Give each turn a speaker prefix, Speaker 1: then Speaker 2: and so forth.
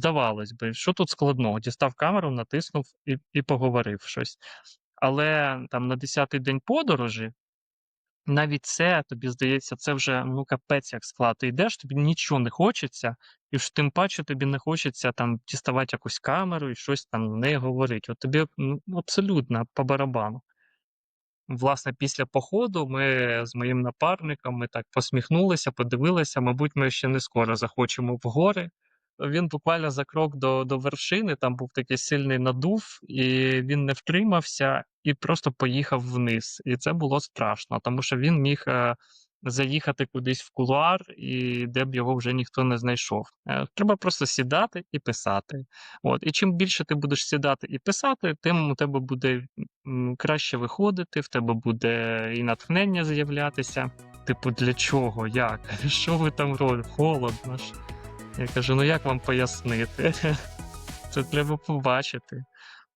Speaker 1: здавалось би, що тут складного? Дістав камеру, натиснув і, і поговорив щось. Але там на 10-й день подорожі навіть це тобі здається, це вже ну капець як склад. Ти йдеш, тобі нічого не хочеться, і ж тим паче тобі не хочеться там діставати якусь камеру і щось там не говорити. От тобі ну, абсолютно по барабану. Власне, після походу ми з моїм напарником ми так посміхнулися, подивилися. Мабуть, ми ще не скоро захочемо в гори. Він буквально за крок до, до вершини, там був такий сильний надув, і він не втримався і просто поїхав вниз. І це було страшно, тому що він міг е, заїхати кудись в кулуар, і де б його вже ніхто не знайшов. Е, треба просто сідати і писати. От. І чим більше ти будеш сідати і писати, тим у тебе буде краще виходити, в тебе буде і натхнення з'являтися. Типу, для чого? Як? Що ви там робите? Холодно ж. Я кажу, ну як вам пояснити? Це треба побачити.